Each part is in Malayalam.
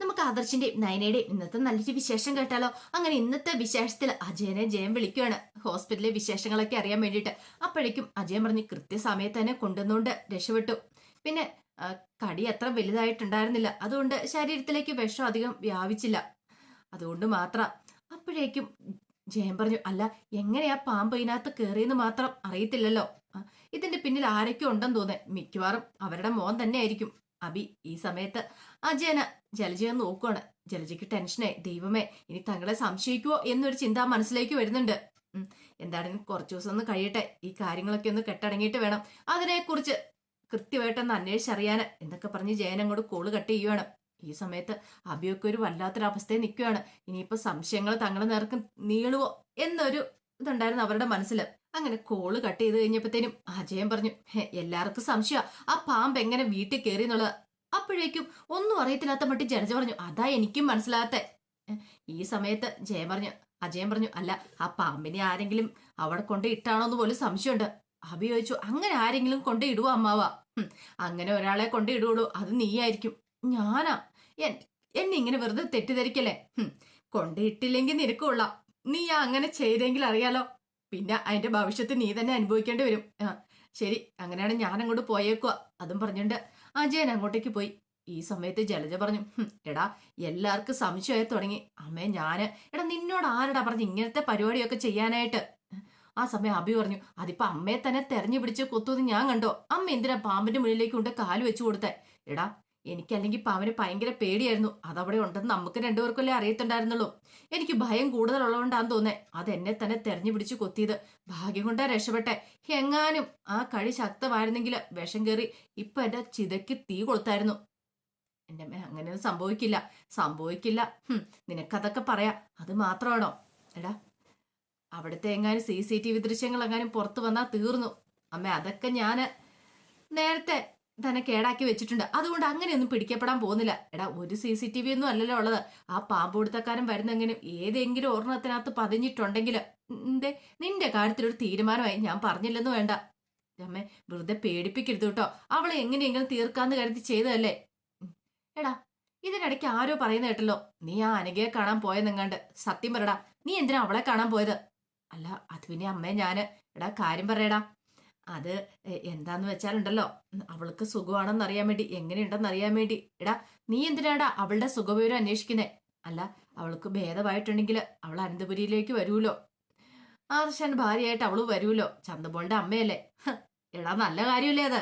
നമുക്ക് ആദർശിന്റെയും നയനയുടെയും ഇന്നത്തെ നല്ലൊരു വിശേഷം കേട്ടാലോ? അങ്ങനെ ഇന്നത്തെ വിശേഷത്തിൽ അജയനെ ജയം വിളിക്കുകയാണ്. ഹോസ്പിറ്റലിലെ വിശേഷങ്ങളൊക്കെ അറിയാൻ വേണ്ടിയിട്ട്. അപ്പോഴേക്കും അജയൻ പറഞ്ഞ് കൃത്യസമയത്ത് തന്നെ കൊണ്ടുവന്നുകൊണ്ട് രക്ഷപ്പെട്ടു. പിന്നെ കടി അത്ര വലുതായിട്ടുണ്ടായിരുന്നില്ല. അതുകൊണ്ട് ശരീരത്തിലേക്ക് വിഷം അധികം വ്യാപിച്ചില്ല. അതുകൊണ്ട് മാത്രം. അപ്പോഴേക്കും ജയൻ പറഞ്ഞു അല്ല എങ്ങനെയാ പാമ്പ് ഇതിനകത്ത് കയറിയെന്ന് മാത്രം അറിയത്തില്ലല്ലോ? ഇതിന്റെ പിന്നിൽ ആരൊക്കെ ഉണ്ടെന്ന് തോന്നേ മിക്കവാറും അവരുടെ മോൻ തന്നെ ആയിരിക്കും അബി ഈ സമയത്ത് അജയന ജലജയെ നോക്കുവാണ്. ജലജയ്ക്ക് ടെൻഷനായി. ദൈവമേ ഇനി തങ്ങളെ സംശയിക്കുവോ എന്നൊരു ചിന്ത മനസ്സിലേക്ക് വരുന്നുണ്ട്. എന്താണെങ്കിലും കുറച്ചു ദിവസം ഒന്ന് കഴിയട്ടെ. ഈ കാര്യങ്ങളൊക്കെ ഒന്ന് കെട്ടടങ്ങിയിട്ട് വേണം. അതിനെക്കുറിച്ച് കൃത്യമായിട്ടൊന്ന് അന്വേഷിച്ചറിയാൻ എന്നൊക്കെ പറഞ്ഞ് ജയൻ അങ്ങോട്ട് കോൾ കട്ട് ചെയ്യുവാണ്. ഈ സമയത്ത് അബിയൊക്കെ ഒരു വല്ലാത്തൊരവസ്ഥയിൽ നിൽക്കുകയാണ് ഇനിയിപ്പോൾ സംശയങ്ങൾ തങ്ങളുടെ നേർക്ക് നീളുവോ? എന്നൊരു ഇതുണ്ടായിരുന്നു അവരുടെ മനസ്സിൽ അങ്ങനെ കോൾ കട്ട് ചെയ്ത് കഴിഞ്ഞപ്പോഴത്തേനും അജയൻ പറഞ്ഞു "ഹെ, എല്ലാവർക്കും സംശയ. ആ പാമ്പ് എങ്ങനെ വീട്ടിൽ കയറി എന്നുള്ളത്. അപ്പോഴേക്കും ഒന്നും അറിയത്തില്ലാത്ത മട്ടി ജനജ പറഞ്ഞു അതാ എനിക്കും മനസ്സിലാകത്ത. ഈ സമയത്ത് ജയൻ പറഞ്ഞു അജയൻ പറഞ്ഞു അല്ല ആ പാമ്പിനെ ആരെങ്കിലും അവിടെ കൊണ്ട് ഇട്ടാണോ എന്ന് പോലും സംശയമുണ്ട്. അഭി ചോദിച്ചു അങ്ങനെ ആരെങ്കിലും കൊണ്ട് ഇടുവോ അമ്മാവ? അങ്ങനെ ഒരാളെ കൊണ്ട് ഇടുള്ളൂ അത് നീയായിരിക്കും ഞാനാ? എന്നെ ഇങ്ങനെ വെറുതെ തെറ്റിദ്ധരിക്കല്ലേ? കൊണ്ടിട്ടില്ലെങ്കിൽ കൊണ്ട് ഇട്ടില്ലെങ്കിൽ നിനക്ക് നീ അങ്ങനെ ചെയ്തെങ്കിൽ അറിയാലോ. പിന്നെ അതിന്റെ ഭവിഷ്യത്ത് നീ തന്നെ അനുഭവിക്കേണ്ടി വരും. ആ ശരി അങ്ങനെയാണ് ഞാൻ അങ്ങോട്ട് പോയേക്കുക അതും പറഞ്ഞുകൊണ്ട് അജയൻ അങ്ങോട്ടേക്ക് പോയി. ഈ സമയത്ത് ജലജ പറഞ്ഞു എടാ എല്ലാവർക്കും സംശയമായി തുടങ്ങി. അമ്മേ ഞാൻ എടാ നിന്നോട് ആരടാ പറഞ്ഞു ഇങ്ങനത്തെ പരിപാടിയൊക്കെ ചെയ്യാനായിട്ട്? ആ സമയം അഭി പറഞ്ഞു അതിപ്പോ അമ്മയെ തന്നെ തെരഞ്ഞു പിടിച്ച് കൊത്തുന്നത് ഞാൻ കണ്ടോ? അമ്മ എന്തിനാ പാമ്പിന്റെ മുന്നിലേക്ക് കൊണ്ട് കാൽ വെച്ചു കൊടുത്തേ? എടാ എനിക്കല്ലെങ്കിൽ പാമ്പിന് ഭയങ്കര പേടിയായിരുന്നു. അതവിടെ ഉണ്ടെന്ന് നമുക്ക് രണ്ടുപേർക്കല്ലേ അറിയത്തുണ്ടായിരുന്നുള്ളൂ. എനിക്ക് ഭയം കൂടുതലുള്ളതുകൊണ്ടാന്ന് തോന്നേ അത് എന്നെ തന്നെ തെരഞ്ഞു പിടിച്ച് കൊത്തിയത്. ഭാഗ്യം കൊണ്ടാ രക്ഷപ്പെട്ടെ. എങ്ങാനും ആ കഴി ശക്തമായിരുന്നെങ്കിൽ വിഷം കയറി ഇപ്പൊ എന്റെ ചിതയ്ക്ക് തീ കൊളുത്തായിരുന്നു. എന്റെ അമ്മ അങ്ങനെയൊന്നും സംഭവിക്കില്ല. സംഭവിക്കില്ല. ഹും, നിനക്കതൊക്കെ പറയാ. അത് മാത്രമാണോ? എടാ അവിടുത്തെ എങ്ങാനും സി സി ടി വി ദൃശ്യങ്ങൾ എങ്ങാനും പുറത്തു വന്നാൽ തീർന്നു. അമ്മ അതൊക്കെ ഞാൻ നേരത്തെ തന്നെ കേടാക്കി വെച്ചിട്ടുണ്ട്. അതുകൊണ്ട് അങ്ങനെയൊന്നും പിടിക്കപ്പെടാൻ പോകുന്നില്ല. എടാ ഒരു സി സി ടി വി ഒന്നും അല്ലല്ലോ ഉള്ളത്. ആ പാമ്പ് കൊടുത്തക്കാരൻ വരുന്നെങ്കിലും ഏതെങ്കിലും ഒരെണ്ണത്തിനകത്ത് പതിഞ്ഞിട്ടുണ്ടെങ്കിൽ എന്തേ നിന്റെ കാര്യത്തിലൊരു തീരുമാനമായി. ഞാൻ പറഞ്ഞില്ലെന്ന് വേണ്ട. അമ്മേ വെറുതെ പേടിപ്പിക്കരുത് കേട്ടോ. അവളെ എങ്ങനെയെങ്കിലും തീർക്കാന്ന് കരുതി ചെയ്തതല്ലേ? എടാ ഇതിനിടയ്ക്ക് ആരോ പറയുന്ന കേട്ടല്ലോ. നീ ആ അനഘയെ കാണാൻ പോയെന്നെങ്ങാണ്ട്. സത്യം പറടാ നീ എന്തിനാ അവളെ കാണാൻ പോയത്? അല്ല അത് പിന്നെ അമ്മേ ഞാൻ. എടാ കാര്യം പറയടാ. അത് എന്താന്ന് വെച്ചാലുണ്ടല്ലോ അവൾക്ക് സുഖമാണെന്ന് അറിയാൻ വേണ്ടി എങ്ങനെയുണ്ടെന്ന് അറിയാൻ വേണ്ടി. എടാ നീ എന്തിനാടാ അവളുടെ സുഖവിവരം അന്വേഷിക്കുന്നേ? അല്ല അവൾക്ക് ഭേദമായിട്ടുണ്ടെങ്കിൽ അവൾ അനന്തപുരിയിലേക്ക് വരുമല്ലോ ആദർശൻ ഭാര്യയായിട്ട് അവൾ വരുമല്ലോ ചന്തപോളുടെ അമ്മയല്ലേ. എടാ നല്ല കാര്യമില്ലേ അത്.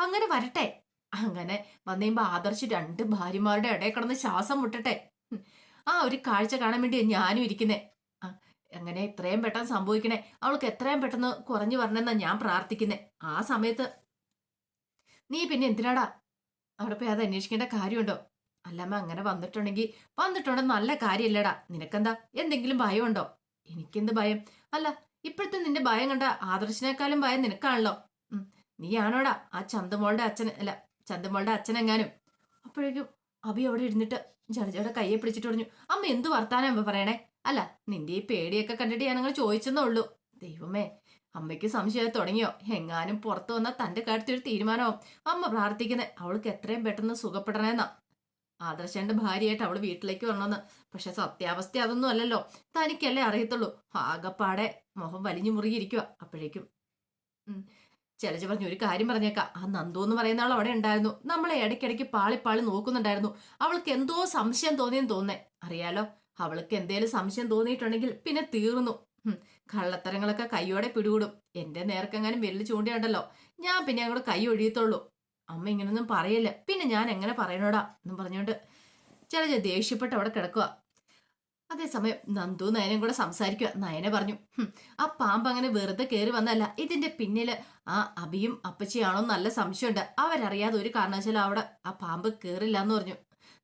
അങ്ങനെ വരട്ടെ. അങ്ങനെ വന്നുകഴിയുമ്പോ ആദർശ് രണ്ട് ഭാര്യമാരുടെ ഇടയിൽ കിടന്ന് ശ്വാസം മുട്ടട്ടെ. ആ ഒരു കാഴ്ച കാണാൻ വേണ്ടി ഞാനും ഇരിക്കുന്നേ. അങ്ങനെ എത്രയും പെട്ടെന്ന് സംഭവിക്കണേ? അവൾക്ക് എത്രയും പെട്ടെന്ന് കുറഞ്ഞു വരണമെന്നാ ഞാൻ പ്രാർത്ഥിക്കുന്നേ. ആ സമയത്ത് നീ പിന്നെ എന്തിനാടാ? അവിടെ പോയി അത് അന്വേഷിക്കേണ്ട കാര്യമുണ്ടോ? അല്ലമ്മ അങ്ങനെ വന്നിട്ടുണ്ടെങ്കിൽ വന്നിട്ടുണ്ടോ നല്ല കാര്യമില്ലടാ. നിനക്കെന്താ? എന്തെങ്കിലും ഭയമുണ്ടോ? എനിക്കെന്ത് ഭയം? അല്ല ഇപ്പോഴത്തെ നിന്റെ ഭയം കണ്ട ആദർശിനേക്കാളും ഭയം നിനക്കാണല്ലോ. നീയാണോടാ? ആ ചന്തമോളുടെ അച്ഛൻ അല്ല ചന്തമോളുടെ അച്ഛനെങ്ങാനും? അപ്പോഴേക്കും അഭി അവിടെ ഇരുന്നിട്ട് ജലജയുടെ കയ്യെ പിടിച്ചിട്ട് പറഞ്ഞു അമ്മ എന്ത് വർത്താനം പറയണേ? അല്ല നിന്റെ ഈ പേടിയൊക്കെ കണ്ടിട്ട് ഞാൻ അങ്ങനെ ചോദിച്ചെന്നേ ഉള്ളൂ ദൈവമേ അമ്മയ്ക്ക് സംശയം തുടങ്ങിയോ? എങ്ങാനും പുറത്തു വന്ന തന്റെ കാര്യത്തിൽ ഒരു തീരുമാനമോ അമ്മ പ്രാർത്ഥിക്കുന്നത് അവൾക്ക് എത്രയും പെട്ടെന്ന് സുഖപ്പെടണമെന്നാ ആദർശന്റെ ഭാര്യയായിട്ട് അവൾ വീട്ടിലേക്ക് വരണമെന്ന്. പക്ഷെ സത്യാവസ്ഥ അതൊന്നും അല്ലല്ലോ. തനിക്കല്ലേ അറിയത്തുള്ളൂ. ആകപ്പാടെ മുഖം വലിഞ്ഞു മുറുകിയിരിക്കുക അപ്പോഴേക്കും ഉം, ജലജ പറഞ്ഞു ഒരു കാര്യം പറഞ്ഞേക്കാം. ആ നന്ദു എന്ന് പറയുന്ന ആൾ അവിടെ ഉണ്ടായിരുന്നു. നമ്മളെ ഇടയ്ക്കിടയ്ക്ക് പാളിപ്പാളി പാളി നോക്കുന്നുണ്ടായിരുന്നു. അവൾക്ക് എന്തോ സംശയം തോന്നിയെന്ന് തോന്നേ അറിയാലോ? അവൾക്ക് എന്തേലും സംശയം തോന്നിയിട്ടുണ്ടെങ്കിൽ പിന്നെ തീർന്നു. കള്ളത്തരങ്ങളൊക്കെ കൈയോടെ പിടികൂടും. എന്റെ നേർക്കെങ്ങാനും വെല്ലു ചൂണ്ടിയുണ്ടല്ലോ. ഞാൻ പിന്നെ അങ്ങോട്ട് കൈ ഒഴിയത്തുള്ളൂ. അമ്മ ഇങ്ങനൊന്നും പറയല്ല. പിന്നെ ഞാൻ എങ്ങനെ പറയണോടാ എന്നും പറഞ്ഞുകൊണ്ട് ചില ദേഷ്യപ്പെട്ട് അവിടെ കിടക്കുക അതേസമയം നന്ദു നയനും കൂടെ സംസാരിക്കുക നയനെ പറഞ്ഞു ആ പാമ്പ് അങ്ങനെ വെറുതെ കയറി വന്നല്ല ഇതിന്റെ പിന്നിൽ ആ അബിയും അപ്പച്ചിയാണോ നല്ല സംശയമുണ്ട്. അവരറിയാതെ ഒരു കാരണവശാലും അവിടെ ആ പാമ്പ് കയറില്ല എന്ന് പറഞ്ഞു.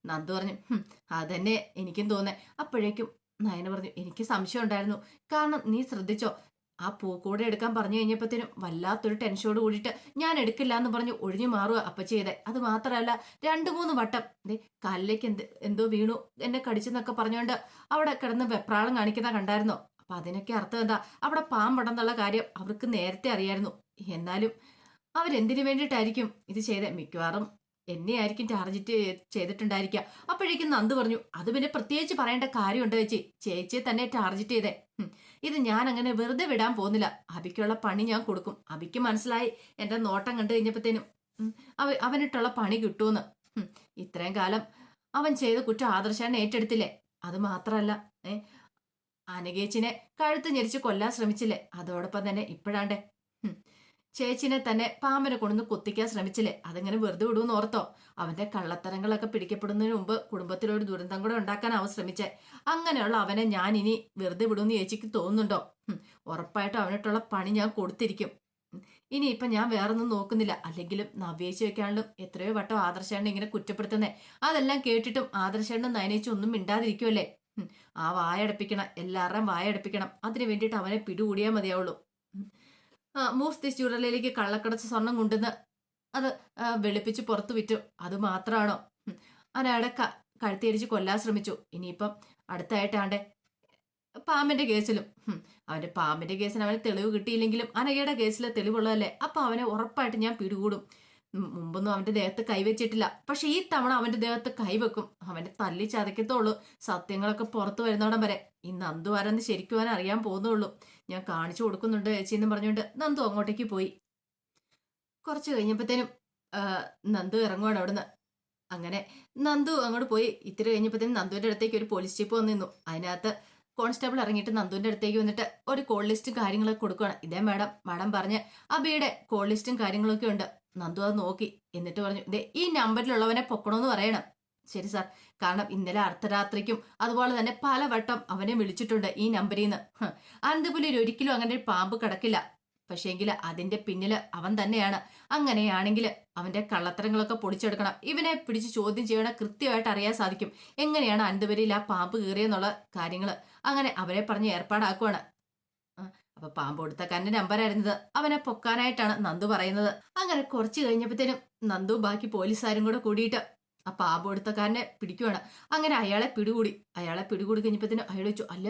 നന്ദു പറഞ്ഞു "ഹും, അതന്നെ എനിക്കും തോന്നേ അപ്പോഴേക്കും നയന പറഞ്ഞു എനിക്ക് സംശയം ഉണ്ടായിരുന്നു കാരണം നീ ശ്രദ്ധിച്ചോ ആ പൂക്കൂടെ എടുക്കാൻ പറഞ്ഞു കഴിഞ്ഞപ്പോഴത്തേനും വല്ലാത്തൊരു ടെൻഷനോട് കൂടിയിട്ട് ഞാൻ എടുക്കില്ല എന്ന് പറഞ്ഞു ഒഴിഞ്ഞു മാറുക അപ്പ ചെയ്തേ. അത് മാത്രമല്ല രണ്ടു മൂന്ന് വട്ടം ദേ കാലിലേക്ക് എന്ത് എന്തോ വീണു എന്നെ കടിച്ചെന്നൊക്കെ പറഞ്ഞുകൊണ്ട് അവിടെ കിടന്ന് വെപ്രാളം കാണിക്കുന്ന കണ്ടായിരുന്നോ? അപ്പൊ അതിനൊക്കെ അർത്ഥം എന്താ? അവിടെ പാമ്പടന്നുള്ള കാര്യം അവർക്ക് നേരത്തെ അറിയായിരുന്നു. എന്നാലും അവരെന്തിനു വേണ്ടിയിട്ടായിരിക്കും ഇത് ചെയ്തേ? മിക്കവാറും എന്നെ ആയിരിക്കും ടാർഗറ്റ് ചെയ്തിട്ടുണ്ടായിരിക്കുക. അപ്പോഴേക്കും നന്ദു പറഞ്ഞു അത് പിന്നെ പ്രത്യേകിച്ച് പറയേണ്ട കാര്യമുണ്ട് ചേച്ചി. ചേച്ചിയെ തന്നെ ടാർഗറ്റ് ചെയ്തേ. ഇത് ഞാൻ അങ്ങനെ വെറുതെ വിടാൻ പോകുന്നില്ല. അബിക്കുള്ള പണി ഞാൻ കൊടുക്കും. അബിക്ക് മനസ്സിലായി എന്റെ നോട്ടം കണ്ടു കഴിഞ്ഞപ്പോഴത്തേനും അവ അവനിട്ടുള്ള പണി കിട്ടുമെന്ന്. ഇത്രയും കാലം അവൻ ചെയ്ത കുറ്റം ആദർശാൻ ഏറ്റെടുത്തില്ലേ? അത് മാത്രമല്ല ഏ അനകേച്ചിനെ കഴുത്ത് ഞെരിച്ച് കൊല്ലാൻ ശ്രമിച്ചില്ലേ? അതോടൊപ്പം തന്നെ ഇപ്പോഴാണ്ടേ. ചേച്ചിനെ തന്നെ പാമ്പനെ കൊണ്ടുവന്ന് കുത്തിക്കാൻ ശ്രമിച്ചില്ലേ? അതിങ്ങനെ വെറുതെ വിടുമെന്ന് ഓർത്തോ. അവന്റെ കള്ളത്തരങ്ങളൊക്കെ പിടിക്കപ്പെടുന്നതിന് മുമ്പ് കുടുംബത്തിലൊരു ദുരന്തം കൂടെ ഉണ്ടാക്കാൻ അവൻ ശ്രമിച്ചേ. അങ്ങനെയുള്ള അവനെ ഞാൻ ഇനി വെറുതെ വിടുമെന്ന് ചേച്ചിക്ക് തോന്നുന്നുണ്ടോ? ഉറപ്പായിട്ടും അവനിട്ടുള്ള പണി ഞാൻ കൊടുത്തിരിക്കും. ഇനി ഇപ്പൊ ഞാൻ വേറൊന്നും നോക്കുന്നില്ല. അല്ലെങ്കിലും നവ്യേച്ചു വെക്കാണെങ്കിലും എത്രയോ വട്ടം ആദർശേണ്ണ ഇങ്ങനെ കുറ്റപ്പെടുത്തുന്നേ. അതെല്ലാം കേട്ടിട്ടും ആദർശേണ്ണ നയനേച്ച് ഒന്നും മിണ്ടാതിരിക്കുമല്ലേ ആ വായടപ്പിക്കണം എല്ലാവരുടെയും വായടപ്പിക്കണം. അതിനു വേണ്ടിയിട്ട് അവനെ പിടികൂടിയാൽ മതിയാവുള്ളൂ. മൂർത്തി ജ്വല്ലറിയിലേക്ക് കള്ളക്കടച്ച് സ്വർണം കൊണ്ടുവന്ന് അത് വെളുപ്പിച്ച് പുറത്തു വിറ്റു. അത് മാത്രമാണോ. അയാളെ ക കഴുത്തിയടിച്ച് കൊല്ലാൻ ശ്രമിച്ചു. ഇനിയിപ്പം അടുത്തായിട്ടാണ്ടെ? പാമ്പിന്റെ കേസിലും. അവന്റെ പാമ്പിന്റെ കേസിന് അവന് തെളിവ് കിട്ടിയില്ലെങ്കിലും അനഘയുടെ കേസിലെ തെളിവുള്ളതല്ലേ? അപ്പൊ അവനെ ഉറപ്പായിട്ട് ഞാൻ പിടികൂടും. മുമ്പൊന്നും അവന്റെ ദേഹത്ത് കൈവച്ചിട്ടില്ല പക്ഷെ ഈ തവണ അവന്റെ ദേഹത്ത് കൈവെക്കും അവന്റെ തല്ലി ചതക്കത്തുള്ളൂ സത്യങ്ങളൊക്കെ പുറത്തു വരുന്നോടം വരെ. ഈ നന്ദു ആരെന്ന് ശരിക്കും അവൻ അറിയാൻ പോകുന്നുള്ളൂ. ഞാൻ കാണിച്ചു കൊടുക്കുന്നുണ്ട് ചേച്ചി എന്ന് പറഞ്ഞുകൊണ്ട് നന്ദു അങ്ങോട്ടേക്ക് പോയി. കുറച്ച് കഴിഞ്ഞപ്പോഴത്തേനും നന്ദു ഇറങ്ങുവാണ് അവിടുന്ന്. അങ്ങനെ നന്ദു അങ്ങോട്ട് പോയി. ഇത്തിരി കഴിഞ്ഞപ്പോഴത്തേനും നന്ദുവിന്റെ അടുത്തേക്ക് ഒരു പോലീസ് ജീപ്പ് വന്നിരുന്നു അതിനകത്ത് കോൺസ്റ്റബിൾ ഇറങ്ങിയിട്ട് നന്ദുവിന്റെ അടുത്തേക്ക് വന്നിട്ട് ഒരു കോൾ ലിസ്റ്റും കാര്യങ്ങളൊക്കെ കൊടുക്കുകയാണ് ഇതേ മാഡം മാഡം പറഞ്ഞ് അബിയുടെ കോൾ ലിസ്റ്റും കാര്യങ്ങളൊക്കെ ഉണ്ട്. നന്ദു അത് നോക്കി. എന്നിട്ട് പറഞ്ഞു ദേ ഈ നമ്പറിലുള്ളവനെ പൊക്കണമെന്ന് പറയണം. ശരി സാർ. കാരണം ഇന്നലെ അർദ്ധരാത്രിക്കും അതുപോലെ തന്നെ പല വട്ടം അവനെ വിളിച്ചിട്ടുണ്ട് ഈ നമ്പറിൽ നിന്ന് അനന്തപുലിയിൽ ഒരിക്കലും അങ്ങനെ ഒരു പാമ്പ് കിടക്കില്ല. പക്ഷേങ്കിൽ അതിന്റെ പിന്നിൽ അവൻ തന്നെയാണ്. അങ്ങനെയാണെങ്കിൽ അവന്റെ കള്ളത്തരങ്ങളൊക്കെ പൊടിച്ചെടുക്കണം. ഇവനെ പിടിച്ച് ചോദ്യം ചെയ്യണ കൃത്യമായിട്ട് അറിയാൻ സാധിക്കും. എങ്ങനെയാണ് അനന്തപുരിയിൽ ആ പാമ്പ് കയറിയെന്നുള്ള കാര്യങ്ങൾ അങ്ങനെ അവരെ പറഞ്ഞ് ഏർപ്പാടാക്കുവാണ്. അപ്പൊ പാമ്പ് കൊടുത്തക്കാരന്റെ നമ്പരായിരുന്നത് അവനെ പൊക്കാനായിട്ടാണ് നന്ദു പറയുന്നത്. അങ്ങനെ കുറച്ച് കഴിഞ്ഞപ്പോഴത്തേനും നന്ദു ബാക്കി പോലീസുകാരും കൂടെ കൂടിയിട്ട് ആ പാമ്പ് കൊടുത്തക്കാരനെ പിടിക്കുവാണ്. അങ്ങനെ അയാളെ പിടികൂടി. അയാളെ പിടികൂടി കഴിഞ്ഞപ്പോഴത്തേനും അയാൾ വെച്ചു അല്ല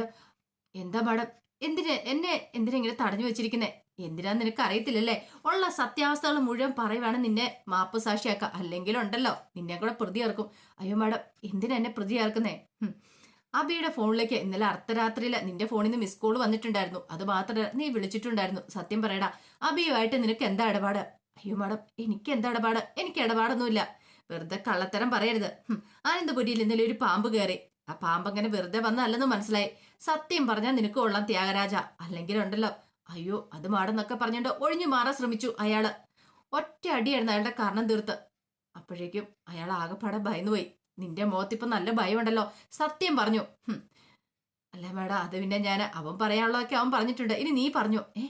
എന്താ മാഡം? എന്തിന്? എന്നെ എന്തിനാ ഇങ്ങനെ തടഞ്ഞു വെച്ചിരിക്കുന്നേ? എന്തിനാ നിനക്ക് അറിയത്തില്ലല്ലേ? ഉള്ള സത്യാവസ്ഥകൾ മുഴുവൻ പറയുവാണ് നിന്നെ മാപ്പ് സാക്ഷിയാക്കുക അല്ലെങ്കിൽ ഉണ്ടല്ലോ നിന്നെ കൂടെ പ്രതി ചേർക്കും അയ്യോ മാഡം എന്തിനാ എന്നെ പ്രതി ചേർക്കുന്നേ. അബിയുടെ ഫോണിലേക്ക് ഇന്നലെ അർദ്ധരാത്രിയിൽ നിന്റെ ഫോണിൽ നിന്ന് മിസ് കോൾ വന്നിട്ടുണ്ടായിരുന്നു. അത് മാത്രമല്ല നീ വിളിച്ചിട്ടുണ്ടായിരുന്നു. സത്യം പറയടാ അബിയുമായിട്ട് നിനക്ക് എന്താ ഇടപാട്? അയ്യോ മാഡം എനിക്ക് എന്താ ഇടപാട്? എനിക്ക് ഇടപാടൊന്നുമില്ല. വെറുതെ കള്ളത്തരം പറയരുത്. ആനന്ദപുരിയിൽ ഇന്നലെ ഒരു പാമ്പ് കയറി. ആ പാമ്പ് അങ്ങനെ വെറുതെ വന്നല്ലെന്ന് മനസ്സിലായി. സത്യം പറഞ്ഞാൽ നിനക്ക് കൊള്ളാം ത്യാഗരാജ. ഉണ്ടല്ലോ അയ്യോ അത് മാടെന്നൊക്കെ പറഞ്ഞുകൊണ്ട് ഒഴിഞ്ഞു മാറാൻ ശ്രമിച്ചു അയാൾ. ഒറ്റ അടിയായിരുന്നു അയാളുടെ കാരണം തീർത്ത്. അപ്പോഴേക്കും അയാൾ ആകെപ്പാടെ ഭയന്നുപോയി. നിന്റെ മുഖത്തിപ്പോ നല്ല ഭയമുണ്ടല്ലോ. സത്യം പറഞ്ഞു. അല്ല മേഡം അത് പിന്നെ ഞാൻ അവൻ പറയാനുള്ളതൊക്കെ അവൻ പറഞ്ഞിട്ടുണ്ട്. ഇനി നീ പറഞ്ഞു. ഏ?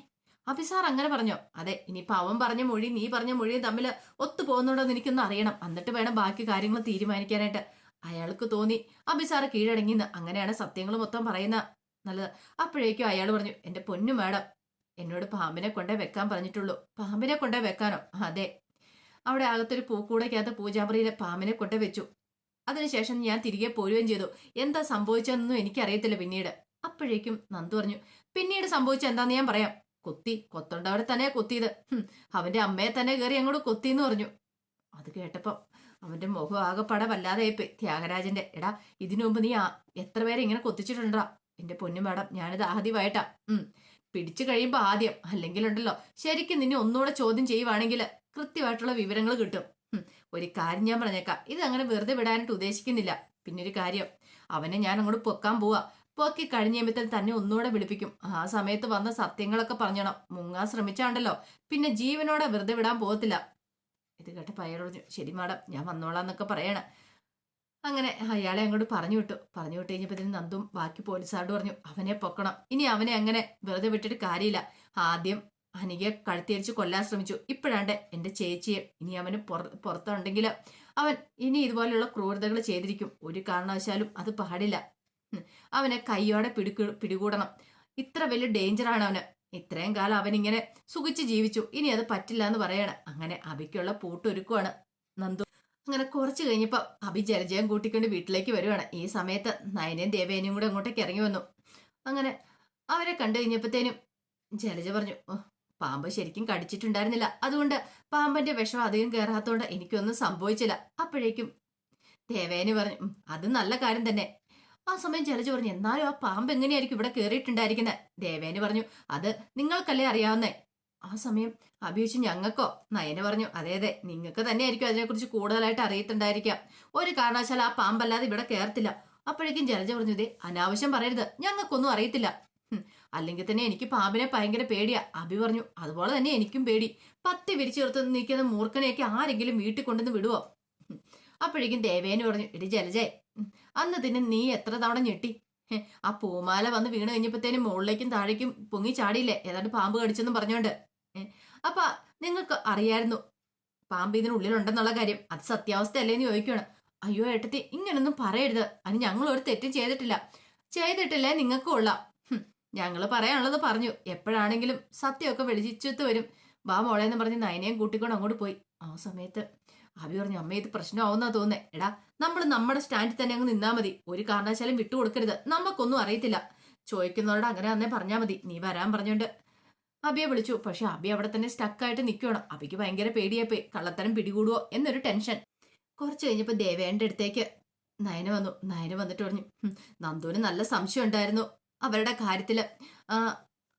അഭിസാർ അങ്ങനെ പറഞ്ഞു. അതെ ഇനിയിപ്പൊ അവൻ പറഞ്ഞ മൊഴി നീ പറഞ്ഞ മൊഴിയും തമ്മിൽ ഒത്തു പോകുന്നുണ്ടോ എന്ന് എനിക്കൊന്ന് അറിയണം. എന്നിട്ട് വേണം ബാക്കി കാര്യങ്ങൾ തീരുമാനിക്കാനായിട്ട്. അയാൾക്ക് തോന്നി അഭിസാറ് കീഴടങ്ങിന്ന്. അങ്ങനെയാണ് സത്യങ്ങൾ മൊത്തം പറയുന്ന നല്ലത്. അപ്പോഴേക്കും അയാൾ പറഞ്ഞു എന്റെ പൊന്നു മേഡം എന്നോട് പാമ്പിനെ കൊണ്ടേ വെക്കാൻ പറഞ്ഞിട്ടുള്ളൂ. പാമ്പിനെ കൊണ്ടേ വെക്കാനോ? അതെ. അവിടെ അകത്തൊരു പൂക്കൂടയ്ക്കകത്ത് പൂജാമുറിയിലെ പാമ്പിനെ കൊണ്ടേ വെച്ചു. അതിനുശേഷം ഞാൻ തിരികെ പോരുകയും ചെയ്തു. എന്താ സംഭവിച്ചതെന്നൊന്നും എനിക്കറിയത്തില്ല പിന്നീട്. അപ്പോഴേക്കും നന്ദു പറഞ്ഞു പിന്നീട് സംഭവിച്ച എന്താന്ന് ഞാൻ പറയാം. കൊത്തി കൊത്തണ്ടവരെ തന്നെ കൊത്തിയത്. അവന്റെ അമ്മയെ തന്നെ കയറി അങ്ങോട്ട് കൊത്തി എന്ന് പറഞ്ഞു. അത് കേട്ടപ്പോ അവന്റെ മുഖം ആകെപ്പാടെ വല്ലാതെയായിപ്പോയി. ത്യാഗരാജന്റെ എടാ ഇതിനു മുമ്പ് നീ എത്ര പേരെ ഇങ്ങനെ കൊത്തിച്ചിട്ടുണ്ടാ എന്റെ പൊന്നു മാഡം ഞാനിത് ആദ്യമായിട്ടാ. ഉം പിടിച്ചു കഴിയുമ്പോ ആദ്യം. അല്ലെങ്കിൽ ഉണ്ടല്ലോ ശരിക്കും നിന്നെ ഒന്നുകൂടെ ചോദ്യം ചെയ്യുവാണെങ്കിൽ കൃത്യമായിട്ടുള്ള വിവരങ്ങൾ കിട്ടും. ഒരു കാര്യം ഞാൻ പറഞ്ഞേക്കാം. ഇത് അങ്ങനെ വെറുതെ വിടാനായിട്ട് ഉദ്ദേശിക്കുന്നില്ല. പിന്നെ ഒരു കാര്യം അവനെ ഞാൻ അങ്ങോട്ട് പൊക്കാൻ പോവാ. പൊക്കി കഴിഞ്ഞ തന്നെ ഒന്നുകൂടെ വിളിപ്പിക്കും. ആ സമയത്ത് വന്ന സത്യങ്ങളൊക്കെ പറഞ്ഞണം. മുങ്ങാൻ ശ്രമിച്ചാണ്ടല്ലോ. പിന്നെ ജീവനോടെ വെറുതെ വിടാൻ പോകത്തില്ല. ഇത് കേട്ട അയാൾ ശരി മാഡം ഞാൻ വന്നോളാം എന്നൊക്കെ പറയണ. അങ്ങനെ അയാളെ അങ്ങോട്ട് പറഞ്ഞു വിട്ടു. പറഞ്ഞു വിട്ട് കഴിഞ്ഞപ്പോൾ നന്ദും ബാക്കി പോലീസുകാരോട് പറഞ്ഞു അവനെ പൊക്കണം. ഇനി അവനെ അങ്ങനെ വെറുതെ വിട്ടിട്ട് കാര്യമില്ല. ആദ്യം അനികയെ കഴുത്തിയരിച്ച് കൊല്ലാൻ ശ്രമിച്ചു. ഇപ്പോഴാണ്ട് എന്റെ ചേച്ചിയെ ഇനി അവന് പുറ പുറത്തുണ്ടെങ്കിൽ അവൻ ഇനി ഇതുപോലെയുള്ള ക്രൂരതകൾ ചെയ്തിരിക്കും. ഒരു കാരണവശാലും അത് പാടില്ല. അവനെ കൈയോടെ പിടിക്കു പിടികൂടണം. ഇത്ര വലിയ ഡേഞ്ചറാണ് അവന്. ഇത്രയും കാലം അവനിങ്ങനെ സുഖിച്ച് ജീവിച്ചു. ഇനി അത് പറ്റില്ല എന്ന് പറയണം. അങ്ങനെ അബിക്കുള്ള പൂട്ടൊരുക്കുവാണ് നന്ദു. അങ്ങനെ കുറച്ച് കഴിഞ്ഞപ്പോൾ അബി ജലജയം കൂട്ടിക്കൊണ്ട് വീട്ടിലേക്ക് വരുവാണ്. ഈ സമയത്ത് നയനയും ദേവേനയും കൂടെ അങ്ങോട്ടേക്ക് ഇറങ്ങി വന്നു. അങ്ങനെ അവരെ കണ്ടു കഴിഞ്ഞപ്പോഴത്തേനും ജലജ പറഞ്ഞു "ഓ, പാമ്പ് ശരിക്കും കടിച്ചിട്ടുണ്ടായിരുന്നില്ല. അതുകൊണ്ട് പാമ്പന്റെ വിഷം അധികം കയറാത്തോണ്ട് എനിക്കൊന്നും സംഭവിച്ചില്ല. അപ്പോഴേക്കും ദേവേനു പറഞ്ഞു അത് നല്ല കാര്യം തന്നെ. ആ സമയം ജലജ പറഞ്ഞു എന്നാലും ആ പാമ്പ് എങ്ങനെയായിരിക്കും ഇവിടെ കയറിയിട്ടുണ്ടായിരിക്കുന്നത് ദേവേന് പറഞ്ഞു അത് നിങ്ങൾക്കല്ലേ അറിയാവുന്നേ. ആ സമയം അഭിയോഗിച്ച് ഞങ്ങൾക്കോ? നയന പറഞ്ഞു അതെ അതെ നിങ്ങൾക്ക് തന്നെയായിരിക്കും അതിനെക്കുറിച്ച് കൂടുതലായിട്ട് അറിയത്തുണ്ടായിരിക്കാം ഒരു കാരണവശാൽ ആ പാമ്പല്ലാതെ ഇവിടെ കയറത്തില്ല അപ്പോഴേക്കും ജലജ പറഞ്ഞു ഇതേ അനാവശ്യം പറയരുത്. ഞങ്ങൾക്കൊന്നും അറിയത്തില്ല. അല്ലെങ്കിൽ തന്നെ എനിക്ക് പാമ്പിനെ ഭയങ്കര പേടിയാ. അഭി പറഞ്ഞു അതുപോലെ തന്നെ എനിക്കും പേടി. പത്തി വിരിച്ചു ചേർത്ത് നിൽക്കുന്ന മൂർഖനെയൊക്കെ ആരെങ്കിലും വീട്ടിൽ കൊണ്ടുവന്ന് വിടുവോ? അപ്പോഴേക്കും ദേവേന് പറഞ്ഞു എടി ജലജേ അന്ന് തന്നെ നീ എത്ര തവണ ഞെട്ടി. ആ പൂമാല വന്ന് വീണ് കഴിഞ്ഞപ്പോഴത്തേനും മുകളിലേക്കും താഴേക്കും പൊങ്ങി ചാടിയില്ലേ? ഏതാണ്ട് പാമ്പ് കടിച്ചെന്നും പറഞ്ഞോണ്ട്. അപ്പൊ നിങ്ങൾക്ക് അറിയായിരുന്നു പാമ്പ് ഇതിനുള്ളിലുണ്ടെന്നുള്ള കാര്യം. അത് സത്യാവസ്ഥയല്ലേന്ന് ചോദിക്കുകയാണ് അയ്യോ ഏട്ടത്തി ഇങ്ങനൊന്നും പറയരുത്. അതിന് ഞങ്ങൾ ഒരു തെറ്റും ചെയ്തിട്ടില്ല. ചെയ്തിട്ടില്ലേ നിങ്ങൾക്കും കൊള്ളാം. ഞങ്ങൾ പറയാനുള്ളത് പറഞ്ഞു. എപ്പോഴാണെങ്കിലും സത്യമൊക്കെ വെളിച്ചിട്ട് വരും. വാ മോളെ എന്ന് പറഞ്ഞ് നയനയും കൂട്ടിക്കൊണ്ട് അങ്ങോട്ട് പോയി. ആ സമയത്ത് അവി പറഞ്ഞു അമ്മ ഇത് പ്രശ്നമാവുന്നാ തോന്നേ എടാ നമ്മൾ നമ്മുടെ സ്റ്റാൻഡിൽ തന്നെ അങ്ങ് നിന്നാ മതി. ഒരു കാരണവശാലും വിട്ടുകൊടുക്കരുത് നമുക്കൊന്നും അറിയത്തില്ല. ചോദിക്കുന്നവരോട് അങ്ങനെ തന്നെ പറഞ്ഞാൽ മതി. നീ വരാൻ പറഞ്ഞോണ്ട്. അബിയെ വിളിച്ചു. പക്ഷെ അബി അവിടെ തന്നെ സ്റ്റക്കായിട്ട് നിൽക്കണം അബിക്ക് ഭയങ്കര പേടിയായി കള്ളത്തരം പിടികൂടുവോ? എന്നൊരു ടെൻഷൻ കുറച്ച് കഴിഞ്ഞപ്പോൾ ദേവേന്റെ അടുത്തേക്ക് നയന വന്നു. നയന വന്നിട്ട് പറഞ്ഞു നന്ദുവിന് നല്ല സംശയം ഉണ്ടായിരുന്നു. അവരുടെ കാര്യത്തിൽ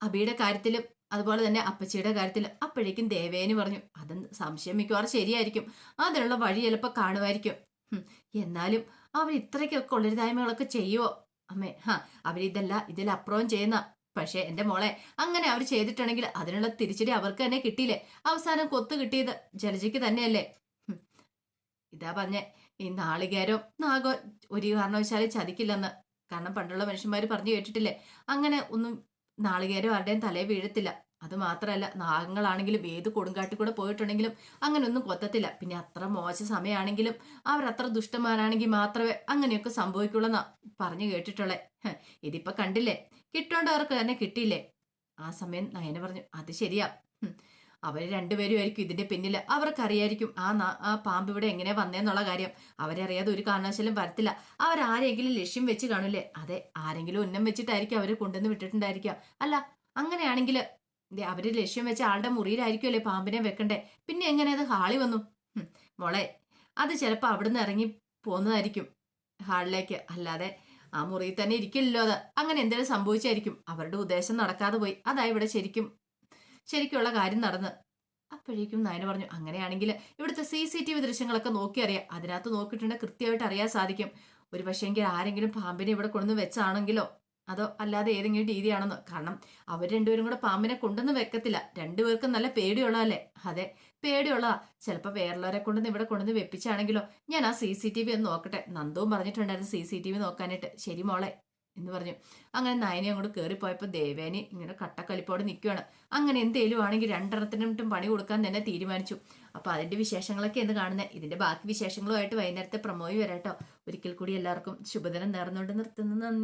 അബിയുടെ കാര്യത്തിലും അതുപോലെ തന്നെ അപ്പച്ചിയുടെ കാര്യത്തിൽ അപ്പോഴേക്കും ദേവേന് പറഞ്ഞു അത് സംശയം മിക്കവാറും ശരിയായിരിക്കും. അതിനുള്ള വഴി ചിലപ്പോൾ കാണുമായിരിക്കും. എന്നാലും അവർ ഇത്രയ്ക്കൊക്കെ ഉള്ളരുതായ്മകളൊക്കെ ചെയ്യുവോ? അമ്മേ ഹാ അവരിതല്ല ഇതിലപ്പുറവും ചെയ്യുന്ന. പക്ഷേ എന്റെ മോളെ അങ്ങനെ അവർ ചെയ്തിട്ടുണ്ടെങ്കിൽ അതിനുള്ള തിരിച്ചടി അവർക്ക് തന്നെ കിട്ടിയില്ലേ? അവസാനം കൊത്തു കിട്ടിയത് ജലജയ്ക്ക് തന്നെയല്ലേ. ഇതാ പറഞ്ഞേ ഈ നാളികേരോ നാഗോ ഒരു കാരണവശാലും ചതിക്കില്ലെന്ന്. കാരണം പണ്ടുള്ള മനുഷ്യന്മാർ പറഞ്ഞു കേട്ടിട്ടില്ലേ? അങ്ങനെ ഒന്നും നാളികേരം ആരുടെയും തലേ വീഴത്തില്ല. അത് മാത്രമല്ല നാഗങ്ങളാണെങ്കിലും ഏത് കൊടുങ്കാട്ടിൽ കൂടെ പോയിട്ടുണ്ടെങ്കിലും അങ്ങനെ ഒന്നും കൊത്തത്തില്ല. പിന്നെ അത്ര മോശ സമയമാണെങ്കിലും അവരത്ര ദുഷ്ടന്മാരാണെങ്കിൽ മാത്രമേ അങ്ങനെയൊക്കെ സംഭവിക്കുള്ളൂ എന്നാ പറഞ്ഞു കേട്ടിട്ടുള്ളേ. ഇതിപ്പോ കണ്ടില്ലേ? കിട്ടേണ്ടവർക്ക് തന്നെ കിട്ടിയില്ലേ? ആ സമയം നയന പറഞ്ഞു അത് ശരിയാ. ഹും, രണ്ടുപേരുമായിരിക്കും ഇതിന്റെ പിന്നിൽ. അവർക്കറിയായിരിക്കും ആ ആ പാമ്പ് ഇവിടെ എങ്ങനെ വന്നേന്നുള്ള കാര്യം. അവരറിയാതെ ഒരു കാരണവശാലും വരത്തില്ല. അവരാരെങ്കിലും ലക്ഷ്യം വെച്ച് കാണൂലേ? അതെ ആരെങ്കിലും ഉന്നം വെച്ചിട്ടായിരിക്കും അവരെ കൊണ്ടുവന്ന് വിട്ടിട്ടുണ്ടായിരിക്കാം അല്ല അങ്ങനെയാണെങ്കിൽ അവർ ലക്ഷ്യം വെച്ച ആളുടെ മുറിയിലായിരിക്കുമല്ലേ പാമ്പിനെ വെക്കണ്ടേ? പിന്നെ എങ്ങനെ അത് ഹാളി വന്നു? മോളെ അത് ചിലപ്പോ അവിടുന്ന് ഇറങ്ങി പോന്നതായിരിക്കും ഹാളിലേക്ക്. അല്ലാതെ ആ മുറിയിൽ തന്നെ ഇരിക്കില്ലല്ലോ അത്. അങ്ങനെ എന്തെങ്കിലും സംഭവിച്ചായിരിക്കും. അവരുടെ ഉദ്ദേശം നടക്കാതെ പോയി. അതാ ഇവിടെ ശരിക്കും ശരിക്കുള്ള കാര്യം നടന്ന്. അപ്പോഴേക്കും നയന പറഞ്ഞു അങ്ങനെയാണെങ്കിൽ ഇവിടുത്തെ സി സി ടി വി ദൃശ്യങ്ങളൊക്കെ നോക്കി അറിയാം. അതിനകത്ത് നോക്കിയിട്ടുണ്ടെങ്കിൽ കൃത്യമായിട്ട് അറിയാൻ സാധിക്കും. ഒരു പക്ഷേങ്കിൽ ആരെങ്കിലും പാമ്പിനെ ഇവിടെ കൊണ്ടുവന്ന് വെച്ചാണെങ്കിലോ അതോ അല്ലാതെ ഏതെങ്കിലും രീതിയാണെന്നോ. കാരണം അവർ രണ്ടുപേരും കൂടെ പാമ്പിനെ കൊണ്ടുവന്ന് വെക്കത്തില്ല. രണ്ടുപേർക്കും നല്ല പേടിയുള്ളതല്ലേ അതെ പേടിയുള്ളതാ. ചിലപ്പോൾ വേറുള്ളവരെ കൊണ്ടുവന്ന് ഇവിടെ കൊണ്ടുവന്ന് വെപ്പിച്ചാണെങ്കിലോ ഞാൻ ആ സി സി ടി വി ഒന്ന് നോക്കട്ടെ. നന്ദവും പറഞ്ഞിട്ടുണ്ടായിരുന്നു സി സി ടി വി നോക്കാനായിട്ട്. ശരി മോളെ എന്ന് പറഞ്ഞു. അങ്ങനെ നയനെ അങ്ങോട്ട് കയറിപ്പോയപ്പോൾ ദേവേനി ഇങ്ങനെ കട്ടക്കലിപ്പോടെ നിൽക്കുകയാണ് അങ്ങനെ എന്തേലും ആണെങ്കിൽ രണ്ടെണ്ണത്തിനും പണി കൊടുക്കാൻ തന്നെ തീരുമാനിച്ചു. അപ്പോൾ അതിന്റെ വിശേഷങ്ങളൊക്കെ എന്ന് കാണുന്നത് ഇതിന്റെ ബാക്കി വിശേഷങ്ങളുമായിട്ട് വൈകുന്നേരത്തെ പ്രമോയി വരാട്ടോ. ഒരിക്കൽ കൂടി എല്ലാവർക്കും ശുഭദിനം നേർന്നുകൊണ്ട് നിർത്തുന്നു. നന്ദി.